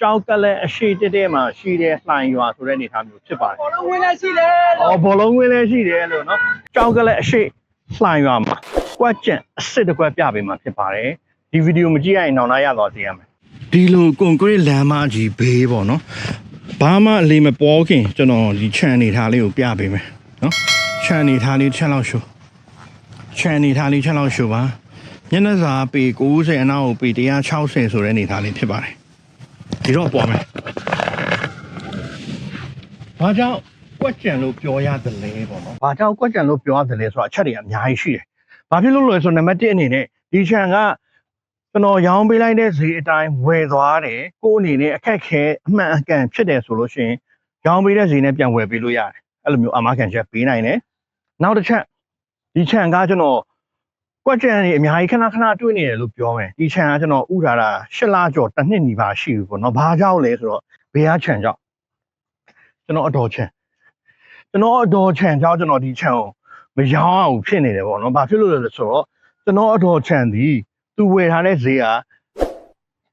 ကြောက်ကလည်းအရှိတက်တက်မှာရှိတဲ့လှိုင်ရွာဆိုတဲ့အနေအထားမျိုးဖြစ်ပါတယ်ဘောလုံးဝင်လည်းရှိတယ်။အော်ဘောလုံးဝင်းလည်းရှိတယ်လို့နော်။ကြောက်ကလည်းအရှိလှိုင်ရွာမှာကွက်ကျန်အစ်စ်တစ်ကွက်ပြပေးမှာဖြစ်ပါတယ်။ဒီဗီဒီယိုမကြည့်ရရင်နောက်နောက်ရသွားစေရမယ်။ဒီလိုကွန်ကရစ်လမ်းမကြီးဘေးပေါ့နော်။ဘာမှအလေးမပေါ်ခင်ကျွန်တော်ဒီခြံနေထားလေးကိုပြပေးမယ်နော်။ခြံနေထားလေးချက်လောက်ရှို့။ခြံနေထားလေးချက်လောက်ရှို့ပါ။ညနေစာပေ90အနောက်ကိုပေ160ဆိုတဲ့အနေထားလေးဖြစ်ပါတယ်။ ဒီတော့ပေါ်မယ်။ဘာကြောင့်ကွက်ကြံလို့ပြောရတယ်လဲပေါ့နော်။ဘာကြောင့်ကွက်ကြံလို့ပြောရတယ်လဲဆိုတော့အချက်တွေအများကြီးရှိတယ်။ဘာဖြစ်လို့လဲဆိုတော့နံပါတ်1အနေနဲ့ဒီခြံကကျွန်တော်ရောင်းပေးလိုက်တဲ့ဈေးအတိုင်းဝယ်သွားတယ်။ကိုယ့်အနေနဲ့အခက်ခဲအမှန်အကန်ဖြစ်တယ်ဆိုလို့ရှိရင်ရောင်းပေးတဲ့ဈေးနဲ့ပြန်ဝယ်ပေးလို့ရတယ်။အဲ့လိုမျိုးအမားခံချက်ပေးနိုင်တယ်။နောက်တစ်ချက်ဒီခြံကကျွန်တော် ကွက်ကြံနေအများကြီးခဏခဏတွေ့နေတယ်လို့ပြောမယ်။ဒီခြံကကျွန်တော်ဥထားတာ၈လကျော်တစ်နှစ်နီးပါးရှိပြီပေါ့နော်။ဘာကြောင့်လဲဆိုတော့ဘေးကခြံကြောင့်ကျွန်တော်အတော်ခြံကျွန်တော်အတော်ချန်ကြောင်းကျွန်တော်ဒီချန်ကိုမရောင်းအောင်ဖြစ်နေတယ်ပေါ့နော်။ဘာဖြစ်လို့လဲဆိုတော့ကျွန်တော်အတော်ချန်ဒီသူဝယ်ထားတဲ့ဈေးက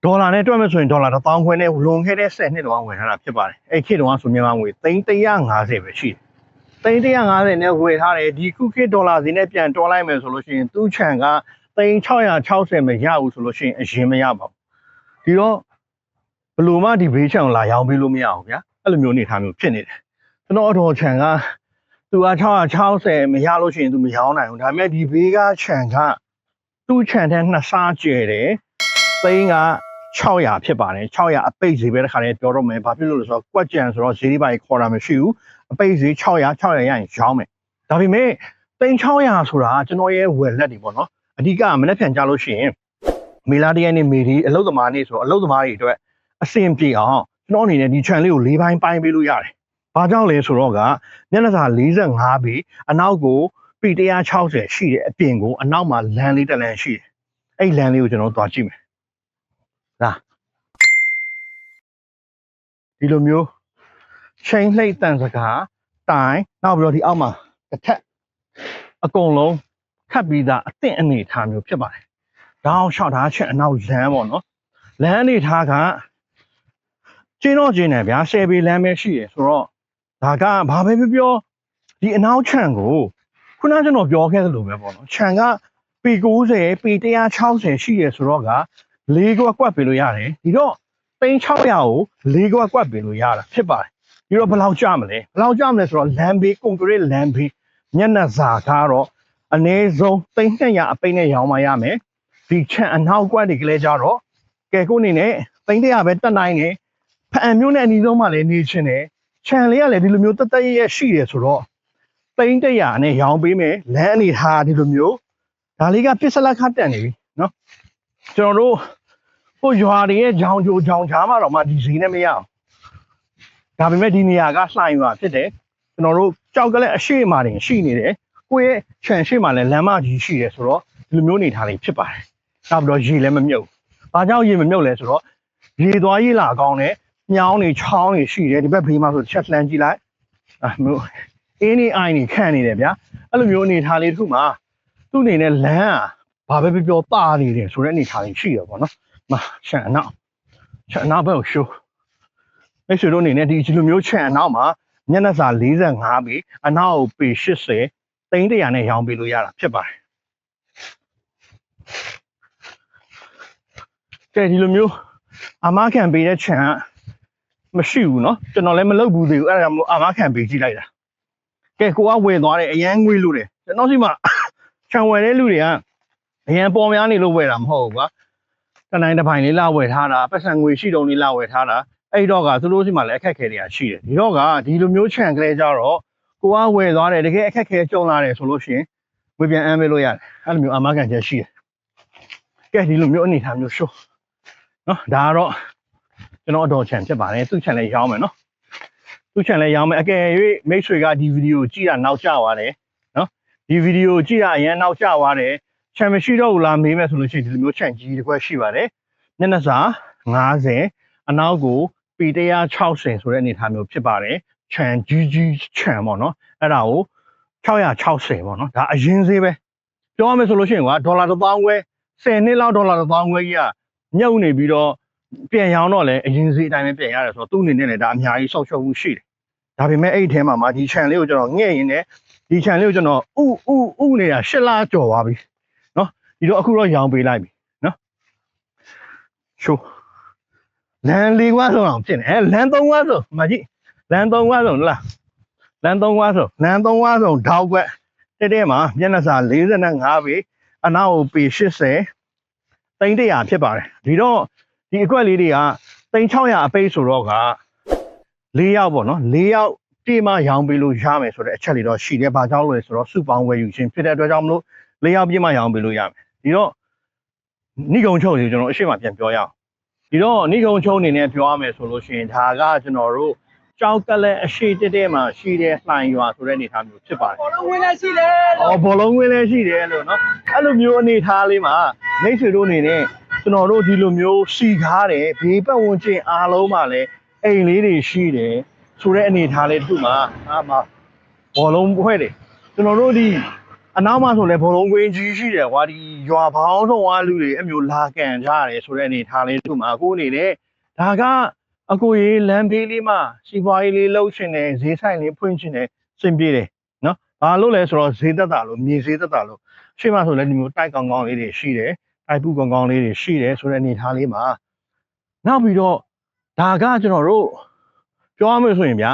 ဒေါ်လာနဲ့တွက်မယ်ဆိုရင်ဒေါ်လာ1000ခွဲနဲ့လွန်ခဲ့တဲ့10နှစ်တောင်ဝယ်ထားတာဖြစ်ပါတယ်။အဲ့ခေတ်တုန်းကဆိုမြန်မာငွေ350ပဲရှိတယ်။ 350နဲ့ဝယ်ထားတယ်ဒီခုခေတ်ဒေါ်လာဈေးနဲ့ပြန်တွန်းလိုက်မယ်ဆိုလို့ရှိရင်သူ့ချန်က3660မရဘူးဆိုလို့ရှိရင်အရင်မရပါဘူး။ဒီတော့ဘယ်လိုမှဒီဘေးချန်ကိုလာရောင်းပေးလို့မရအောင်ဗျာ။အဲ့လိုမျိုးအနေထားမျိုးဖြစ်နေတယ်ကျွန်တော်အတော်ခြံကသူက660မရလို့ရှိရင်သူမရောင်းနိုင်ဘူးဒါပေမဲ့ဒီဘေးကခြံကသူ့ခြံထဲနှစ်စားကျဲတယ်သိန်းက600ဖြစ်ပါတယ်600အပိတ်ဈေးပဲတစ်ခါလေးပြောတော့မယ်ဘာဖြစ်လို့လဲဆိုတော့ကွက်ကြံဆိုတော့ဈေးလေးပါခေါ်တာမရှိဘူး အပိတ်ဈေး600 600ရရင်ရောင်းမယ်ဒါပေမဲ့သိန်း600ဆိုတာကကျွန်တော်ရဲ့ဝယ်လက်တွေပေါ့နော်အဓိကမနေ့ပြန်ကြလို့ရှိရင်မေလာတရက်နေ့မေဒီအလုတ်သမားနေ့ဆိုတော့အလုတ်သမားတွေအတွက်အဆင်ပြေအောင်ကျွန်တော်အနေနဲ့ဒီခြံလေးကို၄ပိုင်းပိုင်းပေးလို့ရတယ်ဘာကြောင့်လဲဆိုတော့ကမျက်နှာစာ45ပေအနောက်ကိုပေ160 ရှိတဲ့အပြင်ကိုအနောက်မှာလမ်းလေးတစ်လမ်းရှိတယ်။အဲ့လမ်းလေးကိုကျွန်တော်တို့သွားကြည့်မယ်။ဒါဒီလိုမျိုး ချိန်လှိတ်တန်စကားတိုင်နောက်ပြီးတော့ဒီအောက်မှာတစ်ထက်အကုန်လုံးခတ်ပြီးသားအသင့်အနေထားမျိုးဖြစ်ပါတယ်။ဒါအောင်လျှောက်ထားချက်အနောက်လမ်းပေါ့နော်။လမ်းအနေထားကကျင်းတော့ကျင်းတယ်ဗျာ10ပေလမ်းပဲရှိရယ်ဆိုတော့ဒါကဘာပဲပြောပြောဒီအနောက်ခြံကိုခုနကကျွန်တော်ပြောခဲ့သလိုပဲပေါ့နော်ခြံကပေ90ပေ160 ရှိရဆိုတော့ကလေးကွက်ကွက်ပေးလို့ရတယ်ဒီတော့သိန်း600ကိုလေးကွက်ကွက်ပေးလို့ရတာဖြစ်ပါတယ် ဒီတော့ဘယ်လောက်ကြမလဲဘယ်လောက်ကြမလဲဆိုတော့လမ်းဘေးကွန်ကရစ်လမ်းဘေးမျက်နှာစာကတော့အနည်းဆုံးသိန်း200အပိတ်နဲ့ရောင်းမှရမယ်ဒီခြံအနောက်ကွက်တွေကလေးကြတော့ကဲကိုအနေနဲ့သိန်း100ပဲတက်နိုင်တယ်ဖအံမျိုးနဲ့အနီးဆုံးမှလည်းနေချင်းတယ် ခြံလေးကလည်းဒီလိုမျိုးတက်တက်ရရရှိတယ်ဆိုတော့တိန်းတရာနဲ့ရောင်းပေးမယ်လမ်းအနေထားဒီလိုမျိုးဒါလေးကပစ္စလက်ခတ်တက်နေပြီเนาะကျွန်တော်တို့ဟိုရွာတွေရဲ့ကြောင်ကြိုကြောင်ချားမှာတော့မှဒီဈေးနဲ့မရအောင် ဒါပေမဲ့ဒီနေရာကလှိုင်ရွာဖြစ်တယ်ကျွန်တော်တို့ကြောက်ကလည်းအရှိအမာတင်ရှိနေတယ်ကိုယ့်ရဲ့ခြံရှိမှလည်းလမ်းမကြီးရှိတယ်ဆိုတော့ဒီလိုမျိုးနေထားလေးဖြစ်ပါတယ်နောက်ပြီးတော့ရေလည်းမမြုပ်ဘာကြောင့်ရေမမြုပ်လဲဆိုတော့ရေသွားရေလာကောင်းတယ်ညောင်းနေချောင်းနေရှိတယ်ဒီဘက်ဘေးမှာဆိုတစ်ချက်လှမ်းကြည့်လိုက်အာမျိုးအင်းနေအိုင်နေခန့်နေတယ်ဗျာအဲ့လိုမျိုးအနေထားလေးတစ်ခုမှာသူ့အနေနဲ့လမ်းอ่ะဘာပဲပြောပြောပါနေတယ်ဆိုတဲ့အနေထားလေးရှိရပေါ့နော်မချန်အနောက်ချန်အနောက်ဘက်ကိုရှိုး မိတ်ဆွေတို့အနေနဲ့ဒီလိုမျိုးချန်အနောက်မှာမျက်နှာစာ45ပေအနောက်ကိုပေ80သိန်းတရာနဲ့ရောင်းပေးလို့ရတာဖြစ်ပါတယ်ကဲဒီလိုမျိုးအမခံပေးတဲ့ချန်က မရှိဘူးเนาะကျွန်တော်လည်းမလုပ်ဘူးသေးဘူးအဲ့ဒါကြောင့်မလို့အာမခံပေးကြည့်လိုက်တာကဲကိုကဝယ်သွားတယ်အရန်ငွေလို့တယ်ကျွန်တော်စီမှာ ခြံဝယ်တဲ့လူတွေကအရန်ပေါ်များနေလို့ဝယ်တာမဟုတ်ဘူးကွာတနိုင်တစ်ပိုင်လေးလာဝယ်ထားတာပတ်စံငွေရှိတုံးလေးလာဝယ်ထားတာ အဲ့တော့ကသူတို့စီမှာလည်းအခက်ခဲတွေကရှိတယ်ဒီတော့ကဒီလိုမျိုးခြံကလေးကြတော့ကိုကဝယ်သွားတယ်တကယ်အခက်ခဲကြုံလာတယ်ဆိုလို့ရှိရင်ဝယ်ပြန်အမ်းပေးလို့ရတယ်အဲ့လိုမျိုးအာမခံချက်ရှိတယ်ကဲဒီလိုမျိုးအနေထားမျိုးရှိုးနော်ဒါကတော့ကျွန်တော်အတော်ချန်ဖြစ်ပါတယ်သူ့ချန်လည်းရောင်းမယ်နော်သူ့ချန်လည်းရောင်းမယ်အကယ်၍မိတ်ဆွေကဒီဗီဒီယိုကြည့်တာနောက်ကျသွားတယ်နော်ဒီဗီဒီယိုကြည့်တာအရင်နောက်ကျသွားတယ်ချန်မရှိတော့ဘူးလားမေးမယ်ဆိုလို့ရှိရင်ဒီလိုမျိုးချန်ကြီးတစ်ခွက်ရှိပါတယ်မျက်နှာစာ90အနောက်ကို ပေ160 ဆိုတဲ့အနေအထားမျိုးဖြစ်ပါတယ်ချန်ကြီးကြီးချန်ပေါ့နော်အဲ့ဒါကို660ပေါ့နော်ဒါအရင်ဈေးပဲပြောရမယ်ဆိုလို့ရှိရင်ကွာဒေါ်လာ1000ခွဲ10နှစ်လောက်ဒေါ်လာ1000ခွဲကြီးကမြုပ်နေပြီးတော့ပြန်ရောင်းတော့လည်းအရင်စီအတိုင်းပဲပြန်ရတယ်ဆိုတော့သူ့အနေနဲ့လည်းဒါအများကြီးဆောက်ရှုပ်မှုရှိတယ်ဒါပေမဲ့အဲ့ဒီထဲမှာမှဒီ channel လေးကိုကျွန်တော်ငှဲ့ရင်လည်းဒီ channel လေးကိုကျွန်တော်ဥဥဥနေတာရှစ်လကျော်သွားပြီနော်ဒီတော့အခုတော့ရောင်းပေးလိုက်ပြီနော်ရှိုး လမ်းလေးကွာဆုံးအောင်ဖြစ်နေအဲလမ်းသုံးကွာဆုံးမကြည့်လမ်းသုံးကွာဆုံးလားလမ်းသုံးကွာဆုံးလမ်းသုံးကွာဆုံးဓာတ်ကွက်တဲ့တဲ့မှာမျက်နှာစာ45ပေအနောက်ကိုပေ80တိန်း100ဖြစ်ပါတယ်ဒီတော့ဒီအကွက်လေးတွေကတိန်း600အပိတ်ဆိုတော့က၄ယောက်ပေါ့နော်၄ယောက်ပြေးမှရောင်းပေးလို့ရမယ်ဆိုတဲ့အချက်လေးတော့ရှိတယ်ဘာကြောင့်လဲဆိုတော့စုပေါင်းဝယ်ယူခြင်းဖြစ်တဲ့အတွက်ကြောင့်မလို့၄ယောက်ပြေးမှရောင်းပေးလို့ရမယ်ဒီတော့နိဂုံချုပ်လေးကျွန်တော်အရှိမပြန်ပြောရအောင် ဒီတော့နိဂုံချုပ်အနေနဲ့ပြောရမယ်ဆိုလို့ရှိရင်ဒါကကျွန်တော်တို့ကြောက်ကလည်းအရှိတက်တဲ့မှာရှိတဲ့လှိုင်ရွာဆိုတဲ့အနေအထားမျိုးဖြစ်ပါတယ်ဘောလုံးဝင်လည်းရှိတယ်။အော်ဘောလုံးဝင်းလည်းရှိတယ်လို့နော်။အဲ့လိုမျိုးအနေထားလေးမှာမိတ်ဆွေတို့အနေနဲ့ကျွန်တော်တို့ဒီလိုမျိုးစီကားတယ်ဘေးပတ်ဝန်းကျင်အားလုံးမှာလည်းအိမ်လေးတွေရှိတယ်ဆိုတဲ့အနေထားလေးတစ်ခုမှာအာမဘောလုံးဖွဲ့တယ်ကျွန်တော်တို့ဒီ အနောက်မှာဆိုလဲဘောလုံးကွင်းကြီးရှိတယ်ကွာဒီရွာပေါင်းဆုံးဝါလူတွေအမျိုးလာကန်ကြရတယ်ဆိုတဲ့အနေထားလေးတစ်ခုမှာအခုအနေနဲ့ဒါကအကိုကြီးလမ်းဘေးလေးမှာစီပွားရေးလေးလှုပ်ရှင်တယ်ဈေးဆိုင်လေးဖွင့်ရှင်တယ်စင်ပြေတယ်နော်ဘာလို့လဲဆိုတော့ဈေးသက်တာလို့မြေဈေးသက်တာလို့ရှေ့မှာဆိုလည်းဒီမျိုးတိုက်ကောင်ကောင်လေးတွေရှိတယ်တိုက်ပူကောင်ကောင်လေးတွေရှိတယ်ဆိုတဲ့အနေထားလေးမှာနောက်ပြီးတော့ဒါကကျွန်တော်တို့ပြောရမယ်ဆိုရင်ဗျာ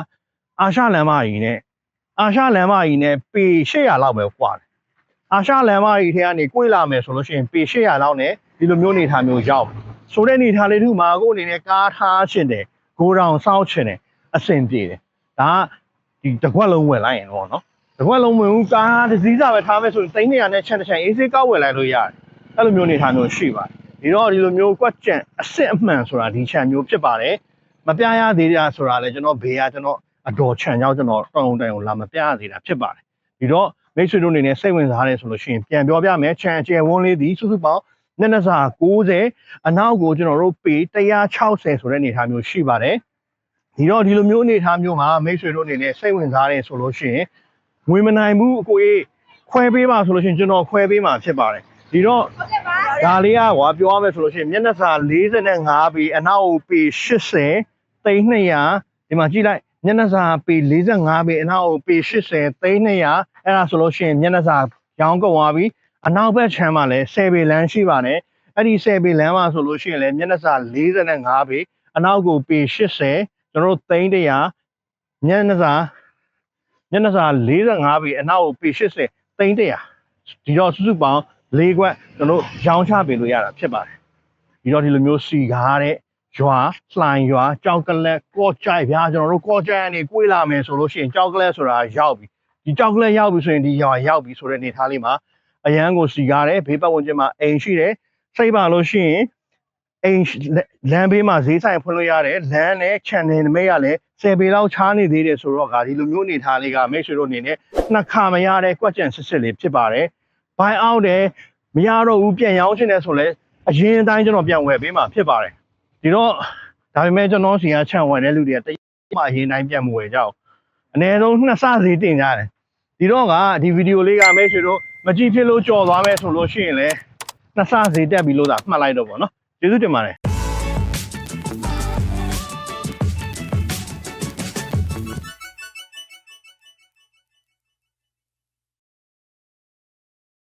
အာရှလမ်းမကြီးနဲ့အာရှလမ်းမကြီးနဲ့ပေ800လောက်ပဲကွာတယ် အာရှလမ်းမကြီးထဲကနေကိုယ်လာမယ်ဆိုလို့ရှိရင်ပေ800လောက်နဲ့ဒီလိုမျိုးအနေထားမျိုးရောက်ဆိုတဲ့အနေထားလေးတို့မှာကိုယ်အနေနဲ့ကားထားချင်တယ်ဂိုတောင်စောင်းချင်တယ်အဆင်ပြေတယ်ဒါကဒီတစ်ခွက်လုံးဝင်လိုက်ရင်တော့နော်တကွက်လုံးဝင်ဦးကားတစ်စီးစာပဲထားမယ်ဆိုရင်သိန်း100နဲ့ချက်တစ်ချက်အေးစေးကောက်ဝယ်လိုက်လို့ရတယ်အဲ့လိုမျိုးအနေထားမျိုးရှိပါတယ်ဒီတော့ဒီလိုမျိုးကွက်ကြံအစ်စ်အမှန်ဆိုတာဒီချန်မျိုးဖြစ်ပါတယ်မပြရသေးတာဆိုတာလည်းကျွန်တော်ဘေးကကျွန်တော်အတော်ချန်ကြောင့်ကျွန်တော်တောင်းတိုင်ကိုလာမပြရသေးတာဖြစ်ပါတယ်ဒီတော့ မိတ်ဆွေတို့အနေနဲ့စိတ်ဝင်စားတယ်ဆိုလို့ရှိရင်ပြန်ပြောပြမယ်ချန်အကျယ်ဝန်းလေးဒီစုစုပေါင်းနှစ်နှစ်စာ90အနောက်ကိုကျွန်တော်တို့ပေ160ဆိုတဲ့အနေထားမျိုးရှိပါတယ်ဒီတော့ဒီလိုမျိုးအနေထားမျိုးမှာမိတ်ဆွေတို့အနေနဲ့စိတ်ဝင်စားတယ်ဆိုလို့ရှိရင်ငွေမနိုင်ဘူးအကိုကြီးခွဲပေးပါဆိုလို့ရှိရင်ကျွန်တော်ခွဲပေးမှာဖြစ်ပါတယ်ဒီတော့ဟုတ်ကဲ့ပါဒါလေးကဟောပြောရမယ်ဆိုလို့ရှိရင်မျက်နှာစာ45ပေအနောက်ကိုပေ80သိန်း200ဒီမှာကြည့်လိုက်မျက်နှာစာပေ45ပေအနောက်ကိုပေ80သိန်း200 အဲ့ဒါဆိုလို့ရှိရင်မျက်နှာစာရောင်းကုန်သွားပြီအနောက်ဘက်ခြမ်းမှာလည်း10ပေလမ်းရှိပါတယ်အဲ့ဒီ10ပေလမ်းမှာဆိုလို့ရှိရင်လည်းမျက်နှာစာ45ပေအနောက်ကိုပေ80ကျွန်တော်တို့သိန်း100မျက်နှာစာမျက်နှာစာ45ပေအနောက်ကိုပေ80သိန်း100ဒီတော့စုစုပေါင်း၄ခွက်ကျွန်တော်တို့ရောင်းချပေးလို့ရတာဖြစ်ပါတယ်ဒီတော့ဒီလိုမျိုးစီကားတဲ့ရွာလှိုင်ရွာကြောက်ကလက်ကော့ကြိုက်ဗျာကျွန်တော်တို့ကော့ကြိုက်ကနေကိုွေးလာမယ်ဆိုလို့ရှိရင်ကြောက်ကလက်ဆိုတာရောက်ပြီ ဒီကြောက်ကလက်ရောက်ပြီဆိုရင်ဒီရွာရောက်ပြီဆိုတဲ့အနေထားလေးမှာအရန်ကိုစီကားတဲ့ဘေးပတ်ဝန်းကျင်မှာအိမ်ရှိတယ်စိတ်ပါလို့ရှိရင်အိမ်လမ်းဘေးမှာဈေးဆိုင်ဖွင့်လို့ရတယ်လမ်းနဲ့ channel နမိတ်ကလည်း10ပေလောက်ချားနေသေးတယ်ဆိုတော့ကဒီလိုမျိုးအနေထားလေးကမိတ်ဆွေတို့အနေနဲ့နှစ်ခါမရတဲ့ကွက်ကြံစစ်စစ်လေးဖြစ်ပါတယ်။ဘိုင်းအောက်တယ်မရတော့ဘူးပြန်ရောင်းချင်တယ်ဆိုလဲအရင်အတိုင်းကျွန်တော်ပြန်ဝယ်ပေးမှာဖြစ်ပါတယ်။ဒီတော့ဒါပေမဲ့ကျွန်တော်စီကချန်ဝယ်တဲ့လူတွေကတရက်မှအရင်တိုင်းပြန်မဝယ်ကြဘူး။အနည်းဆုံးနှစ်ဆစီတင်ကြတယ်။ ဒီတော့ကဒီဗီဒီယိုလေးကမိတ်ဆွေတို့မကြည့်ဖြစ်လို့ကြော်သွားမယ်ဆိုလို့ရှိရင်လည်းနှစ်ဆစီတက်ပြီလို့သာမှတ်လိုက်တော့ဗောနော်။ကျေးဇူးတင်ပါတယ်။